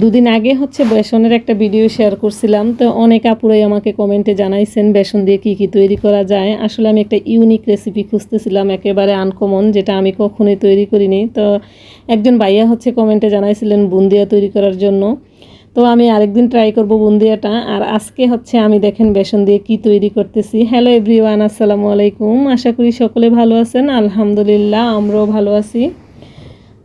দুদিন আগে হচ্ছে বেসনের একটা ভিডিও শেয়ার করছিলাম, তো অনেক আপুরাই আমাকে কমেন্টে জানাইছেন বেসন দিয়ে কী কী তৈরি করা যায়। আসলে আমি একটা ইউনিক রেসিপি খুঁজতেছিলাম, একেবারে আনকমন যেটা আমি কখনোই তৈরি করিনি। তো একজন ভাইয়া হচ্ছে কমেন্টে জানাইছিলেন বুন্দিয়া তৈরি করার জন্য। তো আমি আরেকদিন ট্রাই করব বুন্দিয়াটা, আর আজকে হচ্ছে আমি দেখেন বেসন দিয়ে কি তৈরি করতেছি। হ্যালো এভরিওয়ান আসসালামু আলাইকুম। আশা করি সকলে ভালো আছেন। আলহামদুলিল্লাহ, আমরাও ভালো আছি।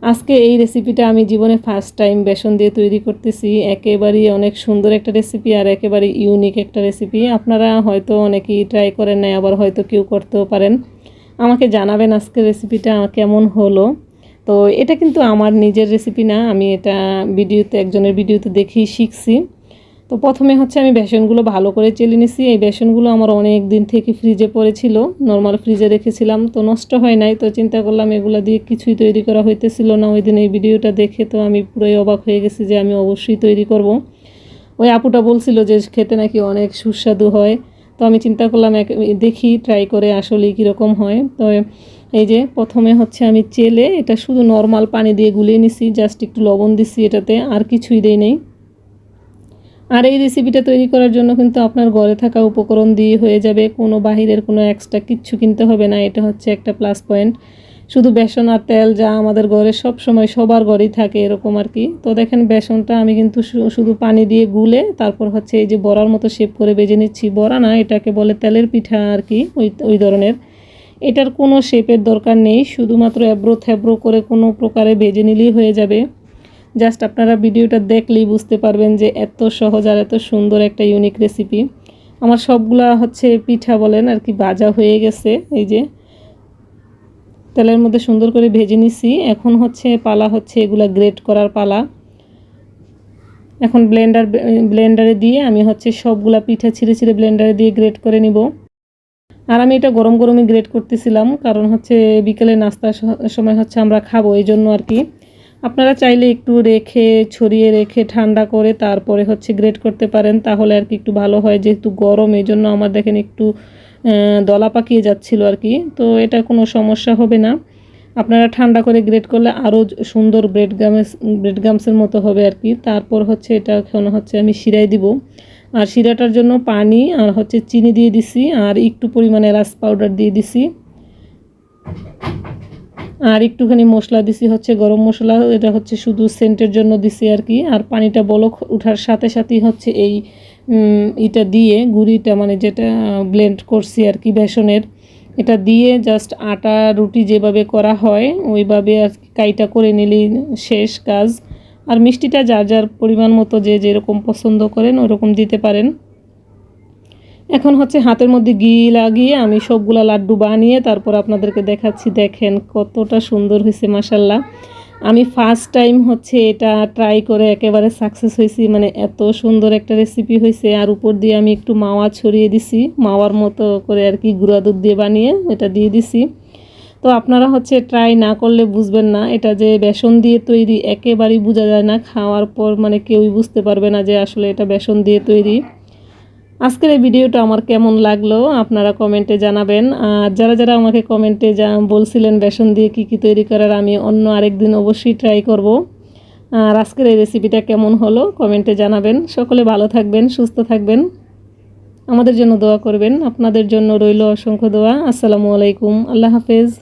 আজকে এই রেসিপিটা আমি জীবনে ফার্স্ট টাইম বেসন দিয়ে তৈরি করতেছি। একেবারেই অনেক সুন্দর একটা রেসিপি আর একেবারে ইউনিক একটা রেসিপি আপনারা হয়তো অনেকেই ট্রাই করেন নাই, আবার হয়তো কেউ করতেও পারেন। আমাকে জানাবেন আজকে রেসিপিটা কেমন হলো। তো এটা কিন্তু আমার নিজের রেসিপি না, আমি এটা ভিডিওতে একজনের ভিডিওতে দেখেই শিখছি। তো প্রথমে হচ্ছে আমি বেসনগুলো ভালো করে চেলে নিছি। এই বেসনগুলো আমার অনেক দিন থেকে ফ্রিজে পড়েছিল নর্মাল ফ্রিজে রেখেছিলাম, তো নষ্ট হয় নাই। তো চিন্তা করলাম এগুলো দিয়ে কিছুই তৈরি করা হইতেছিল না। ওই দিন এই ভিডিওটা দেখে তো আমি পুরোই অবাক হয়ে গেছি যে আমি অবশ্যই তৈরি করব। ওই আপুটা বলছিল যে খেতে নাকি অনেক সুস্বাদু হয়। তো আমি চিন্তা করলাম, এক দেখি ট্রাই করে আসলে কীরকম হয়। তো এই যে প্রথমে হচ্ছে আমি চেলে এটা শুধু নর্মাল পানি দিয়ে গুলিয়ে নিছি জাস্ট একটু লবণ দিছি এটাতে, আর কিছুই দেই নেই। আর এই রেসিপিটা তৈরি করার জন্য কিন্তু আপনার ঘরে থাকা উপকরণ দিয়ে হয়ে যাবে। কোনো বাহিরের কোনো এক্সট্রা কিচ্ছু কিনতে হবে না। এটা হচ্ছে একটা প্লাস পয়েন্ট শুধু বেসন আর তেল যা আমাদের ঘরে সব সময় সবার ঘরেই থাকে এরকম আর কি। তো দেখেন বেসনটা আমি কিন্তু শুধু পানি দিয়ে গুলে তারপর হচ্ছে এই যে বড়ার মতো শেপ করে বেজে নিচ্ছি। বড়া না, এটাকে বলে তেলের পিঠা আর কি, ওই ওই ধরনের। এটার কোনো শেপের দরকার নেই। শুধুমাত্র অ্যাব্রো থ্যাব্রো করে কোনো প্রকারে ভেজে নিলেই হয়ে যাবে। জাস্ট আপনারা ভিডিওটা দেখলেই বুঝতে পারবেন যে এত সহজ আর এত সুন্দর একটা ইউনিক রেসিপি আমার সবগুলা হচ্ছে পিঠা বলেন আর কি ভাজা হয়ে গেছে, এই যে। তেলের মধ্যে সুন্দর করে ভেজে নিছি। এখন হচ্ছে পালা হচ্ছে, এগুলা গ্রেট করার পালা। এখন ব্লেন্ডার ব্লেন্ডারে দিয়ে আমি হচ্ছে সবগুলা পিঠা ছিঁড়ে ছিঁড়ে ব্লেন্ডারে দিয়ে গ্রেট করে নিব। আর আমি এটা গরম গরমই গ্রেট করতেছিলাম, কারণ হচ্ছে বিকেলে নাস্তার সময় হচ্ছে আমরা খাব, এই জন্য আর কি। আপনারা চাইলে একটু রেখে, ছড়িয়ে রেখে, ঠান্ডা করে তারপরে হচ্ছে গ্রেট করতে পারেন। তাহলে আর কি একটু ভালো হয়, যেহেতু গরম, এই জন্য আমার দেখেন একটু দলা পাকিয়ে যাচ্ছিল আর কি। তো এটা কোনো সমস্যা হবে না। আপনারা ঠান্ডা করে গ্রেট করলে আরও সুন্দর ব্রেড গামস, ব্রেড গামসের মতো হবে আর কি। তারপর হচ্ছে এটা এখন হচ্ছে আমি শিরাই দিব। আর শিরাটার জন্য পানি আর হচ্ছে চিনি দিয়ে দিছি। আর একটু পরিমাণে এলাচ পাউডার দিয়ে দিছি। আর একটুখানি মশলা দিছি হচ্ছে গরম মশলা, এটা হচ্ছে শুধু সেন্টের জন্য দিছি আর কি। আর পানিটা বলক ওঠার সাথে সাথেই হচ্ছে এই এটা দিয়ে গুড়িটা মানে যেটা ব্লেন্ড করছি আর কি বেসনের, এটা দিয়ে জাস্ট আটা, রুটি যেভাবে করা হয়, ওইভাবে আর কাইটা করে নিলেই শেষ কাজ। আর মিষ্টিটা যার যার পরিমাণ মতো যে যেরকম পছন্দ করেন, ওরকম দিতে পারেন। এখন হচ্ছে হাতের মধ্যে ঘি লাগিয়ে আমি সবগুলা লাড্ডু বানিয়ে তারপর আপনাদেরকে দেখাচ্ছি, দেখেন কতটা সুন্দর হয়েছে মাসাল্লাহ আমি ফার্স্ট টাইম হচ্ছে এটা ট্রাই করে একেবারে সাকসেস হয়েছি মানে এত সুন্দর একটা রেসিপি হয়েছে। আর উপর দিয়ে আমি একটু মাওয়া ছড়িয়ে দিছি, মাওয়ার মতো করে আর কি গুঁড়া দুধ দিয়ে বানিয়ে এটা দিয়ে দিছি। তো আপনারা হচ্ছে ট্রাই না করলে বুঝবেন না, এটা যে বেসন দিয়ে তৈরি একেবারেই বোঝা যায় না, খাওয়ার পর মানে কেউই বুঝতে পারবে না যে আসলে এটা বেসন দিয়ে তৈরি। আজকের এই ভিডিওটা আমার কেমন লাগল আপনারা কমেন্টে জানাবেন। আর যারা যারা আমাকে কমেন্টে যা বলছিলেন বেসন দিয়ে কি কি তৈরি করার, আমি অন্য আরেক দিন অবশ্যই ট্রাই করব। আর আজকের এই রেসিপিটা কেমন হলো কমেন্টে জানাবেন। সকলে ভালো থাকবেন, সুস্থ থাকবেন। আমাদের জন্য দোয়া করবেন। আপনাদের জন্য রইল অসংখ্য দোয়া। আসসালামু আলাইকুম। আল্লাহ হাফেজ।